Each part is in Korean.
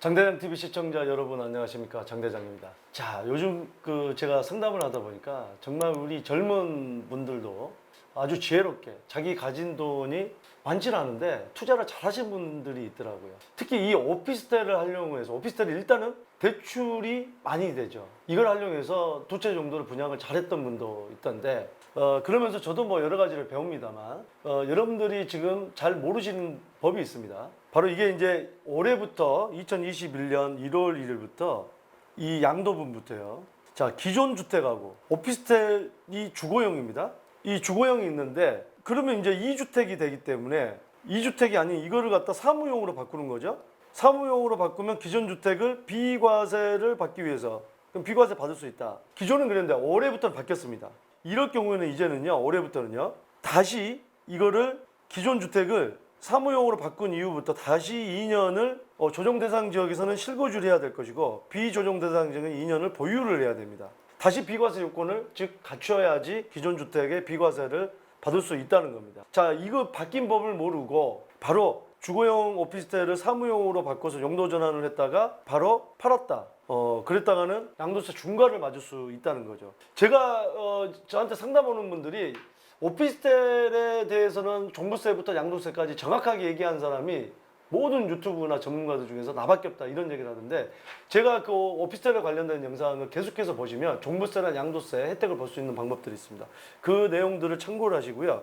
장대장 TV 시청자 여러분 안녕하십니까 장대장입니다. 자 요즘 그 제가 상담을 하다 보니까 정말 우리 젊은 분들도 아주 지혜롭게 자기 가진 돈이 많지 않은데 투자를 잘 하신 분들이 있더라고요. 특히 이 오피스텔을 하려고 해서 오피스텔이 일단은 대출이 많이 되죠. 이걸 하려고 해서 두 채 정도를 분양을 잘했던 분도 있던데 어, 그러면서 저도 뭐 여러 가지를 배웁니다만 어, 여러분들이 지금 잘 모르시는 법이 있습니다. 바로 이게 이제 올해부터 2021년 1월 1일부터 이 양도분부터요. 자 기존 주택하고 오피스텔이 주거용입니다. 이 주거용이 있는데 그러면 이제 2주택이 되기 때문에 2주택이 아닌 이거를 갖다 사무용으로 바꾸는 거죠. 사무용으로 바꾸면 기존 주택을 비과세를 받기 위해서 그럼 비과세 받을 수 있다. 기존은 그랬는데 올해부터는 바뀌었습니다. 이럴 경우에는 이제는요 올해부터는요 다시 이거를 기존 주택을 사무용으로 바꾼 이후부터 다시 2년을 어, 조정 대상 지역에서는 실거주를 해야 될 것이고 비조정 대상 지역은 2년을 보유를 해야 됩니다. 다시 비과세 요건을 즉 갖춰야지 기존 주택의 비과세를 받을 수 있다는 겁니다. 자, 이거 바뀐 법을 모르고 바로 주거용 오피스텔을 사무용으로 바꿔서 용도 전환을 했다가 바로 팔았다. 어, 그랬다가는 양도세 중과를 맞을 수 있다는 거죠. 제가 어, 저한테 상담 오는 분들이 오피스텔에 대해서는 종부세부터 양도세까지 정확하게 얘기한 사람이 모든 유튜브나 전문가들 중에서 나밖에 없다 이런 얘기를 하던데 제가 그 오피스텔에 관련된 영상을 계속해서 보시면 종부세나 양도세 혜택을 볼 수 있는 방법들이 있습니다. 그 내용들을 참고를 하시고요.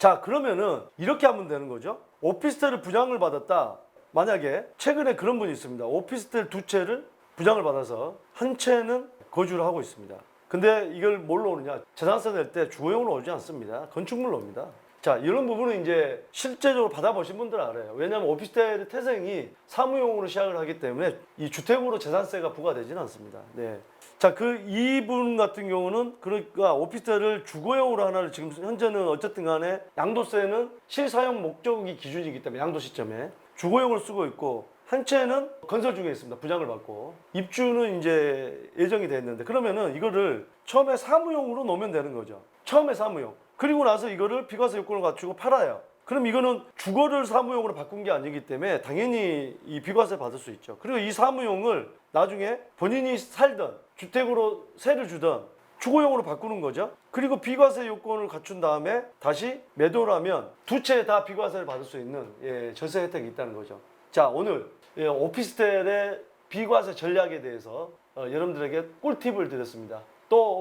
자 그러면은 이렇게 하면 되는 거죠. 오피스텔을 분양을 받았다. 만약에 최근에 그런 분이 있습니다. 오피스텔 두 채를 분양을 받아서 한 채는 거주를 하고 있습니다. 근데 이걸 뭘로 오느냐? 재산세 낼 때 주거용으로 오지 않습니다. 건축물로 옵니다. 자, 이런 부분은 이제 실제적으로 받아보신 분들은 알아요. 왜냐하면 오피스텔의 태생이 사무용으로 시작을 하기 때문에 이 주택으로 재산세가 부과되지는 않습니다. 네. 자, 그 이분 같은 경우는 그러니까 오피스텔을 주거용으로 하나를 지금 현재는 어쨌든 간에 양도세는 실사용 목적이 기준이기 때문에 양도 시점에 주거용을 쓰고 있고 한 채는 건설 중에 있습니다. 분양을 받고 입주는 이제 예정이 돼 있는데 그러면은 이거를 처음에 사무용으로 놓으면 되는 거죠. 처음에 사무용. 그리고 나서 이거를 비과세 요건을 갖추고 팔아요. 그럼 이거는 주거를 사무용으로 바꾼 게 아니기 때문에 당연히 이 비과세 받을 수 있죠. 그리고 이 사무용을 나중에 본인이 살던 주택으로 세를 주던 주거용으로 바꾸는 거죠. 그리고 비과세 요건을 갖춘 다음에 다시 매도를 하면 두 채 다 비과세를 받을 수 있는 예, 절세 혜택이 있다는 거죠. 자 오늘 예, 오피스텔의 비과세 전략에 대해서 어, 여러분들에게 꿀팁을 드렸습니다. 또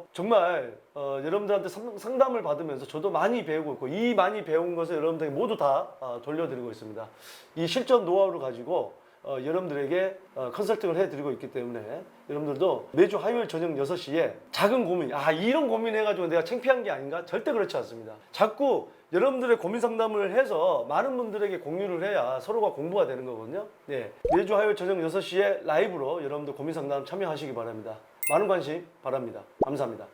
어, 정말 어, 여러분들한테 상- 상담을 받으면서 저도 많이 배우고 있고 이 많이 배운 것을 여러분들에게 모두 다 어, 돌려드리고 있습니다. 이 실전 노하우를 가지고 어, 여러분들에게 어, 컨설팅을 해드리고 있기 때문에 여러분들도 매주 화요일 저녁 6시에 작은 고민, 아 이런 고민해가지고 내가 창피한 게 아닌가? 절대 그렇지 않습니다. 자꾸 여러분들의 고민 상담을 해서 많은 분들에게 공유를 해야 서로가 공부가 되는 거거든요. 네, 매주 화요일 저녁 6시에 라이브로 여러분들 고민 상담 참여하시기 바랍니다. 많은 관심 바랍니다. 감사합니다.